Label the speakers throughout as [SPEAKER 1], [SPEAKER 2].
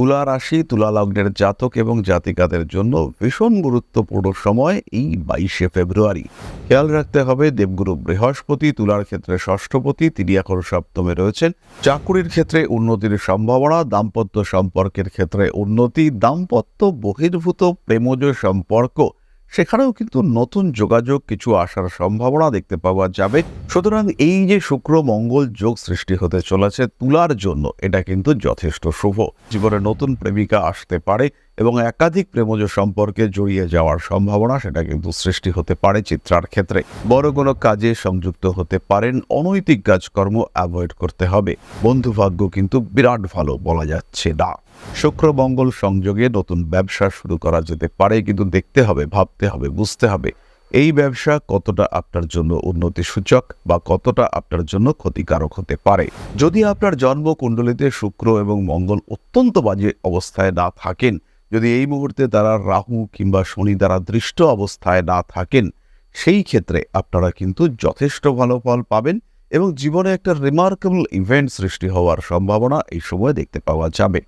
[SPEAKER 1] তুলা রাশি, তুলা লগ্নের জাতক এবং জাতিকাদের জন্য ভীষণ গুরুত্বপূর্ণ সময় এই বাইশে ফেব্রুয়ারি। খেয়াল রাখতে হবে, দেবগুরু বৃহস্পতি, তুলার ক্ষেত্রে ষষ্ঠপতি, তিনি এখন সপ্তমে রয়েছেন। চাকুরির ক্ষেত্রে উন্নতির সম্ভাবনা, দাম্পত্য সম্পর্কের ক্ষেত্রে উন্নতি, দাম্পত্য বহির্ভূত প্রেমজ সম্পর্ক সেখানেও কিন্তু নতুন যোগাযোগ কিছু আসার সম্ভাবনা দেখতে পাওয়া যাবে। সুতরাং এই যে শুক্র মঙ্গল যোগ সৃষ্টি হতে চলেছে তুলার জন্য, এটা কিন্তু যথেষ্ট শুভ। জীবনে নতুন প্রেমিকা আসতে পারে এবং একাধিক প্রেমজ সম্পর্কে জড়িয়ে যাওয়ার সম্ভাবনা সেটা কিন্তু সৃষ্টি হতে পারে চিত্রার ক্ষেত্রে। বড় কোনো কাজে সংযুক্ত হতে পারেন, অনৈতিক কাজকর্ম অ্যাভয়েড করতে হবে। বন্ধুভাগ্য কিন্তু বিরাট ভালো বলা যাচ্ছে না। শুক্র মঙ্গল সংযোগে নতুন ব্যবসা শুরু করা যেতে পারে, কিন্তু দেখতে হবে, ভাবতে হবে, বুঝতে হবে এই ব্যবসা কতটা আপনার জন্য উন্নতি সূচক বা কতটা আপনার জন্য ক্ষতিকারক হতে পারে। যদি আপনার জন্ম জন্মকুণ্ডলিতে শুক্র এবং মঙ্গল অত্যন্ত বাজে অবস্থায় না থাকেন, যদি এই মুহূর্তে তারা রাহু কিংবা শনি দ্বারা দৃষ্ট অবস্থায় না থাকেন, সেই ক্ষেত্রে আপনারা কিন্তু যথেষ্ট ভালো ফল পাবেন এবং জীবনে একটা রিমার্কেবল ইভেন্ট সৃষ্টি হওয়ার সম্ভাবনা এই সময় দেখতে পাওয়া যাবে।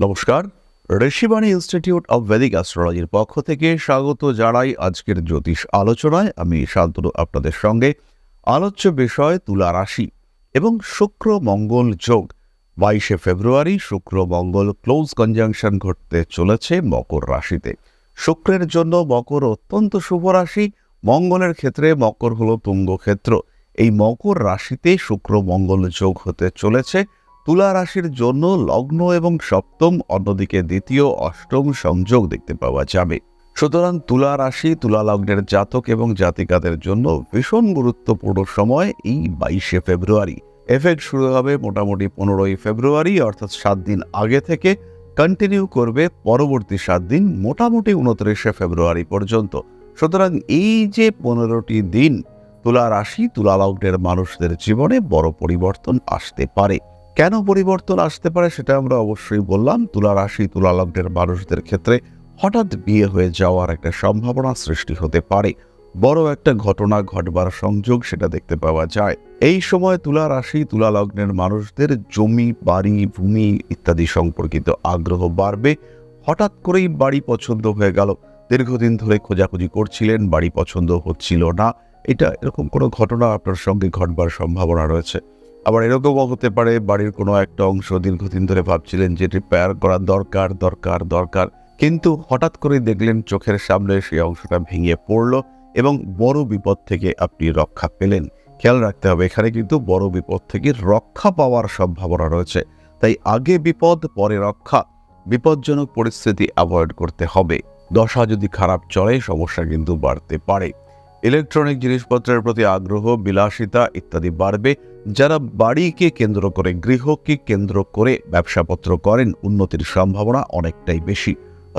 [SPEAKER 1] নমস্কার। ঋষিবাণী ইনস্টিটিউট অব ভেদিক অ্যাস্ট্রোলজির পক্ষ থেকে স্বাগত জানাই আজকের জ্যোতিষ আলোচনায়। আমি শান্তনু আপনাদের সঙ্গে। আলোচ্য বিষয় তুলা রাশি এবং শুক্র মঙ্গল যোগ। বাইশে ফেব্রুয়ারি শুক্র মঙ্গল ক্লোজ কনজাংশন ঘটতে চলেছে মকর রাশিতে। শুক্রের জন্য মকর অত্যন্ত শুভ রাশি। মঙ্গলের ক্ষেত্রে মকর হলো তুঙ্গ ক্ষেত্র এই মকর রাশিতে শুক্র মঙ্গল যোগ হতে চলেছে। তুলা রাশির জন্য লগ্ন এবং সপ্তম, অন্যদিকে দ্বিতীয়, অষ্টম সংযোগ দেখতে পাওয়া যাবে। সুতরাং তুলা রাশি, তুলা লগ্নের জাতক এবং জাতিকাদের জন্য ভীষণ গুরুত্বপূর্ণ সময় এই বাইশে ফেব্রুয়ারি। এফেক্ট শুরু হবে মোটামুটি পনেরোই ফেব্রুয়ারি, অর্থাৎ সাত দিন আগে থেকে। কন্টিনিউ করবে পরবর্তী সাত দিন, মোটামুটি উনত্রিশে ফেব্রুয়ারি পর্যন্ত। সুতরাং এই যে পনেরোটি দিন, তুলা রাশি, তুলা লগ্নের মানুষদের জীবনে বড় পরিবর্তন আসতে পারে। কেন পরিবর্তন আসতে পারে সেটা আমরা অবশ্যই বললাম। তুলা রাশি, তুলা লগ্নের মানুষদের ক্ষেত্রে হঠাৎ বিয়ে হয়ে যাওয়ার একটা সম্ভাবনা সৃষ্টি হতে পারে। বড় একটা ঘটনা ঘটবার সংযোগ সেটা দেখতে পাওয়া যায়। এই সময় তুলা রাশি, তুলা লগ্নের মানুষদের জমি, বাড়ি, ভূমি ইত্যাদি সম্পর্কিত আগ্রহ বাড়বে। হঠাৎ করেই বাড়ি পছন্দ হয়ে গেল। দীর্ঘদিন ধরে খোঁজাখুঁজি করছিলেন, বাড়ি পছন্দ হচ্ছিল না। এটা এরকম কোনো ঘটনা আপনার সঙ্গে ঘটবার সম্ভাবনা রয়েছে? আবার এরকমও হতে পারে, বাড়ির কোনো একটা অংশ দীর্ঘদিন ধরে ভাবছিলেন যে রিপেয়ার করা দরকার দরকার দরকার। কিন্তু হঠাৎ করে দেখলেন চোখের সামনে সেই অংশটা ভেঙে পড়ল এবং বড় বিপদ থেকে আপনি রক্ষা পেলেন। খেয়াল রাখতে হবে, এখানে কিন্তু বড় বিপদ থেকে রক্ষা পাওয়ার সম্ভাবনা রয়েছে। তাই আগে বিপদ, পরে রক্ষা। বিপজ্জনক পরিস্থিতি অ্যাভয়েড করতে হবে। দশা যদি খারাপ চলে, সমস্যা কিন্তু বাড়তে পারে। ইলেকট্রনিক জিনিসপত্রের প্রতি আগ্রহ, বিলাসিতা ইত্যাদি বাড়বে। যারা বাড়িকে কেন্দ্র করে, গৃহকে কেন্দ্র করে ব্যবসাপত্র করেন, উন্নতির সম্ভাবনা অনেকটাই বেশি।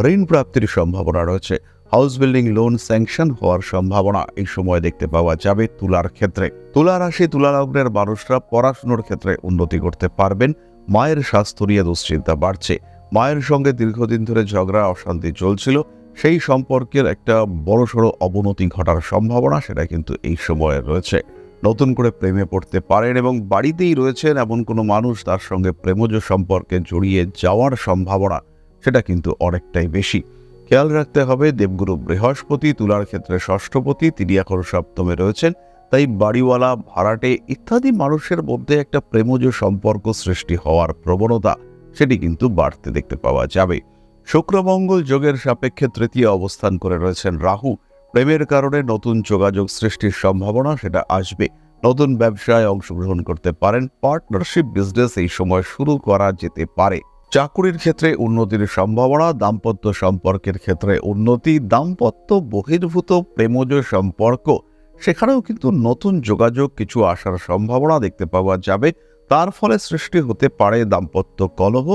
[SPEAKER 1] ঋণ প্রাপ্তির সম্ভাবনা রয়েছে। হাউস বিল্ডিং লোন স্যাংশন হওয়ার সম্ভাবনা এই সময় দেখতে পাওয়া যাবে তুলার ক্ষেত্রে। তুলা রাশি, তুলা লগ্নের মানুষরা পড়াশুনোর ক্ষেত্রে উন্নতি করতে পারবেন। মায়ের স্বাস্থ্য নিয়ে দুশ্চিন্তা বাড়ছে। মায়ের সঙ্গে দীর্ঘদিন ধরে ঝগড়া, অশান্তি চলছিল। সেই সম্পর্কের একটা বড়সড় অবনতি ঘটার সম্ভাবনা সেটা কিন্তু এই সময়ে রয়েছে। নতুন করে প্রেমে পড়তে পারেন এবং বাড়িতেই রয়েছেন এমন কোনো মানুষ তার সঙ্গে প্রেমজ সম্পর্কে জড়িয়ে যাওয়ার সম্ভাবনা সেটা কিন্তু অনেকটাই বেশি। খেয়াল রাখতে হবে, দেবগুরু বৃহস্পতি, তুলার ক্ষেত্রে ষষ্ঠপতি, তিনি এখন সপ্তমে রয়েছেন, তাই বাড়িওয়ালা, ভাড়াটে ইত্যাদি মানুষের মধ্যে একটা প্রেমজ সম্পর্ক সৃষ্টি হওয়ার প্রবণতা সেটি কিন্তু বাড়তে দেখতে পাওয়া যাবে। শুক্রমঙ্গল যোগের সাপেক্ষে তৃতীয় অবস্থান করে রয়েছেন রাহু। প্রেমের কারণে নতুন যোগাযোগ সৃষ্টির সম্ভাবনা, সেটা আসবে। নতুন ব্যবসায় অংশগ্রহণ করতে পারেন, পার্টনারশিপ বিজনেস এই সময় শুরু করা যেতে পারে। চাকুরির ক্ষেত্রে উন্নতির সম্ভাবনা, দাম্পত্য সম্পর্কের ক্ষেত্রে উন্নতি, দাম্পত্য বহির্ভূত প্রেমজ সম্পর্ক, সেখানেও কিন্তু নতুন যোগাযোগ কিছু আসার সম্ভাবনা দেখতে পাওয়া যাবে। তার ফলে সৃষ্টি হতে পারে দাম্পত্য কলহ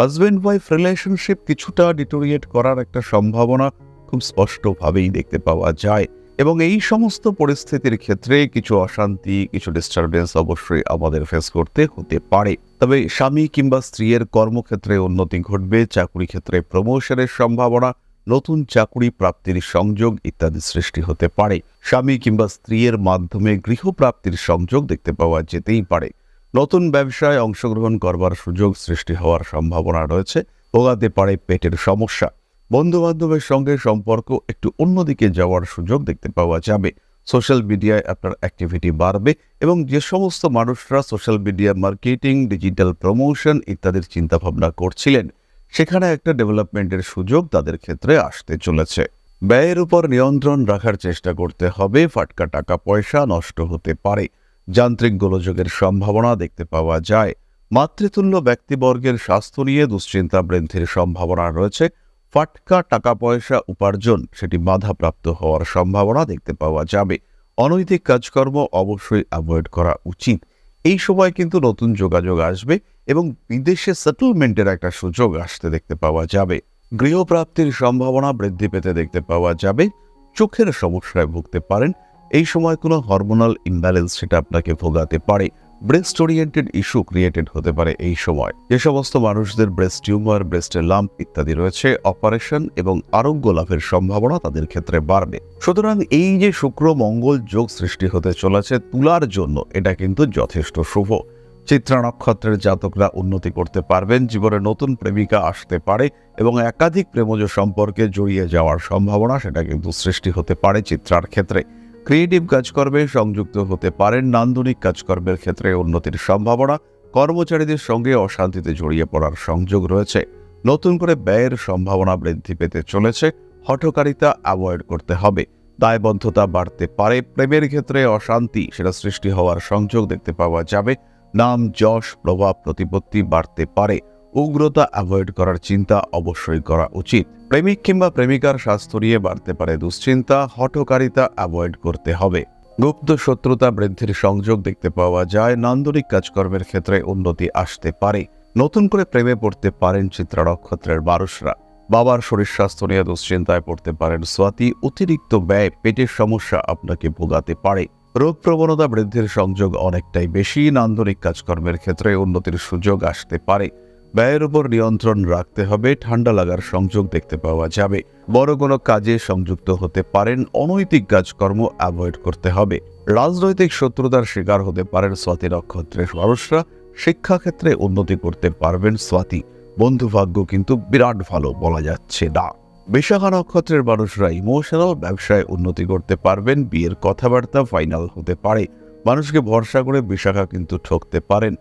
[SPEAKER 1] হাজব্যান্ড ওয়াইফ রিলেশনশিপ কিছুটা ডিটোরিয়েট করার একটা সম্ভাবনা খুব স্পষ্টভাবেই দেখতে পাওয়া যায়। এবং এই সমস্ত পরিস্থিতির ক্ষেত্রে কিছু অশান্তি, কিছু ডিস্টারবেন্স অবশ্যই আমাদের ফেস করতে হতে পারে। তবে স্বামী কিংবা স্ত্রীর কর্মক্ষেত্রে উন্নতি ঘটবে, চাকুরি ক্ষেত্রে প্রমোশনের সম্ভাবনা, নতুন চাকুরি প্রাপ্তির সংযোগ ইত্যাদি সৃষ্টি হতে পারে। স্বামী কিংবা স্ত্রীর মাধ্যমে গৃহপ্রাপ্তির সংযোগ দেখতে পাওয়া যেতেই পারে। নতুন ব্যবসায় অংশগ্রহণ করবার সুযোগ সৃষ্টি হওয়ার সম্ভাবনা রয়েছে। ভোগাতে পারে পেটের সমস্যা। বন্ধু বান্ধবের সঙ্গে সম্পর্ক একটু অন্যদিকে যাওয়ার সুযোগ দেখতে পাওয়া যাবে। সোশ্যাল মিডিয়ায় আপনার অ্যাক্টিভিটি বাড়বে এবং যে সমস্ত মানুষরা social media, marketing, digital promotion ইত্যাদির চিন্তাভাবনা করছিলেন, সেখানে একটা ডেভেলপমেন্টের সুযোগ তাদের ক্ষেত্রে আসতে চলেছে। ব্যয়ের উপর নিয়ন্ত্রণ রাখার চেষ্টা করতে হবে। ফাটকা টাকা পয়সা নষ্ট হতে পারে। যান্ত্রিক গোলযোগের সম্ভাবনা দেখতে পাওয়া যায়। মাতৃতুল্য ব্যক্তিবর্গের স্বাস্থ্য নিয়ে দুশ্চিন্তা বৃদ্ধির সম্ভাবনা রয়েছে। ফাটকা টাকা পয়সা উপার্জন সেটি বাধাপ্রাপ্ত হওয়ার সম্ভাবনা দেখতে পাওয়া যাবে। অনৈতিক কাজকর্ম অবশ্যই অ্যাভয়েড করা উচিত। এই সময় কিন্তু নতুন যোগাযোগ আসবে এবং বিদেশে সেটেলমেন্টের একটা সুযোগ আসতে দেখতে পাওয়া যাবে। গৃহপ্রাপ্তির সম্ভাবনা বৃদ্ধি পেতে দেখতে পাওয়া যাবে। চোখের সমস্যায় ভুগতে পারেন। এই সময় কোনো হরমোনাল ইমব্যালেন্স সেটা আপনাকে ভোগাতে পারে। ব্রেস্ট ওরিয়েন্টেড ইস্যু ক্রিয়েটেড হতে পারে এই সময়। যে সমস্ত মানুষদের ব্রেস্ট টিউমার ব্রেস্টের লাম্প ইত্যাদি রয়েছে অপারেশন এবং আরোগ্য লাভের সম্ভাবনা তাদের ক্ষেত্রে বাড়বে। সুতরাং এই যে শুক্র, মঙ্গল যোগ সৃষ্টি হতে চলেছে তুলার জন্য, এটা কিন্তু যথেষ্ট শুভ। চিত্রা নক্ষত্রের জাতকরা উন্নতি করতে পারবেন, জীবনে নতুন প্রেমিকা আসতে পারে এবং একাধিক প্রেমজ সম্পর্কে জড়িয়ে যাওয়ার সম্ভাবনা সেটা কিন্তু সৃষ্টি হতে পারে চিত্রার ক্ষেত্রে। ক্রিয়েটিভ কাজকর্মে সংযুক্ত হতে পারেন, নান্দনিক কাজকর্মের ক্ষেত্রে উন্নতির সম্ভাবনা, কর্মচারীদের সঙ্গে অশান্তিতে জড়িয়ে পড়ার সংযোগ রয়েছে। নতুন করে ব্যয়ের সম্ভাবনা বৃদ্ধি পেতে চলেছে, হঠকারিতা অ্যাভয়েড করতে হবে। দায়বদ্ধতা বাড়তে পারে, প্রেমের ক্ষেত্রে অশান্তি, সেটা সৃষ্টি হওয়ার সংযোগ দেখতে পাওয়া যাবে। নাম, যশ, প্রভাব, প্রতিপত্তি বাড়তে পারে। উগ্রতা অ্যাভয়েড করার চিন্তা অবশ্যই করা উচিত। প্রেমিক কিংবা প্রেমিকার স্বাস্থ্য নিয়ে বাড়তে পারে দুশ্চিন্তা, হঠকারিতা অ্যাভয়েড করতে হবে। গুপ্ত শত্রুতা বৃদ্ধির সংযোগ দেখতে পাওয়া যায়, নান্দনিক কাজকর্মের ক্ষেত্রে উন্নতি আসতে পারে। নতুন করে প্রেমে পড়তে পারেন চিত্রা নক্ষত্রের মানুষরা বাবার শরীর স্বাস্থ্য নিয়ে দুশ্চিন্তায় পড়তে পারেন স্বাতি, অতিরিক্ত ব্যয় পেটের সমস্যা আপনাকে ভোগাতে পারে। রোগ প্রবণতা বৃদ্ধির সংযোগ অনেকটাই বেশি, নান্দনিক কাজকর্মের ক্ষেত্রে উন্নতির সুযোগ আসতে পারে। ব্যয়ের উপর নিয়ন্ত্রণ রাখতে হবে, ঠান্ডা লাগার সংযোগ দেখতে পাওয়া যাবে। বড় কোনো কাজে সংযুক্ত হতে পারেন, অনৈতিক কাজকর্ম অ্যাভয়েড করতে হবে। রাজনৈতিক শত্রুতার শিকার হতে পারেন স্বাতি নক্ষত্রের মানুষরা, শিক্ষাক্ষেত্রে উন্নতি করতে পারবেন স্বাতি। বন্ধুভাগ্য কিন্তু বিরাট ভালো বলা যাচ্ছে না। বিশাখা নক্ষত্রের মানুষরা ইমোশনাল ব্যবসায় উন্নতি করতে পারবেন, বিয়ের কথাবার্তা ফাইনাল হতে পারে। মানুষকে ভরসা করে বিশাখা কিন্তু ঠকতে পারেন।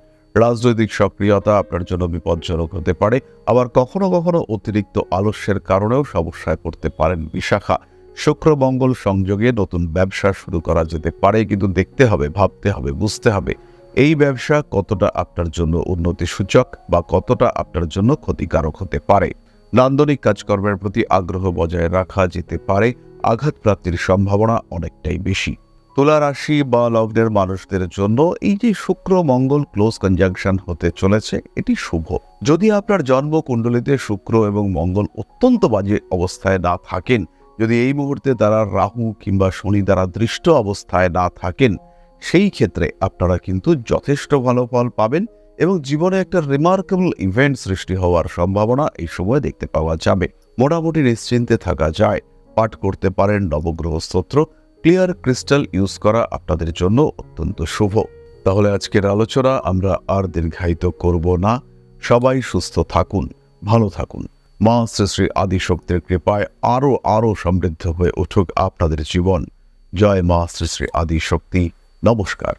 [SPEAKER 1] রাজনৈতিক সক্রিয়তা আপনার জন্য বিপজ্জনক হতে পারে। আবার কখনো কখনো অতিরিক্ত আলস্যের কারণেও সমস্যায় পড়তে পারেন বিশাখা। শুক্র মঙ্গল সংযোগে নতুন ব্যবসা শুরু করা যেতে পারে, কিন্তু দেখতে হবে, ভাবতে হবে, বুঝতে হবে এই ব্যবসা কতটা আপনার জন্য উন্নতি সূচক বা কতটা আপনার জন্য ক্ষতিকারক হতে পারে। নান্দনিক কাজকর্মের প্রতি আগ্রহ বজায় রাখা যেতে পারে, আঘাতপ্রাপ্তির সম্ভাবনা অনেকটাই বেশি। তুলা রাশি বা লগ্নের মানুষদের জন্য এই যে শুক্র, মঙ্গল ক্লোজ কনজাংশন হতে চলেছে, এটি শুভ। যদি আপনার জন্মকুণ্ডলিতে শুক্র এবং মঙ্গল অত্যন্ত বাজে অবস্থায় না থাকেন, যদি এই মুহূর্তে তারা রাহু কিংবা শনি দ্বারা দৃষ্ট অবস্থায় না থাকেন, সেই ক্ষেত্রে আপনারা কিন্তু যথেষ্ট ভালো ফল পাবেন এবং জীবনে একটা রিমার্কেবল ইভেন্ট সৃষ্টি হওয়ার সম্ভাবনা এই সময় দেখতে পাওয়া যাবে। মোটামুটি নিশ্চিন্তে থাকা যায়। পাঠ করতে পারেন নবগ্রহ স্তোত্র ক্লিয়ার ক্রিস্টাল ইউজ করা আপনাদের জন্য অত্যন্ত শুভ। তাহলে আজকের আলোচনা আমরা আর দীর্ঘায়িত করব না। সবাই সুস্থ থাকুন, ভালো থাকুন। মা শ্রী শ্রী আদিশক্তির কৃপায় আরও আরও সমৃদ্ধ হয়ে উঠুক আপনাদের জীবন। জয় মা শ্রী শ্রী আদিশক্তি। নমস্কার।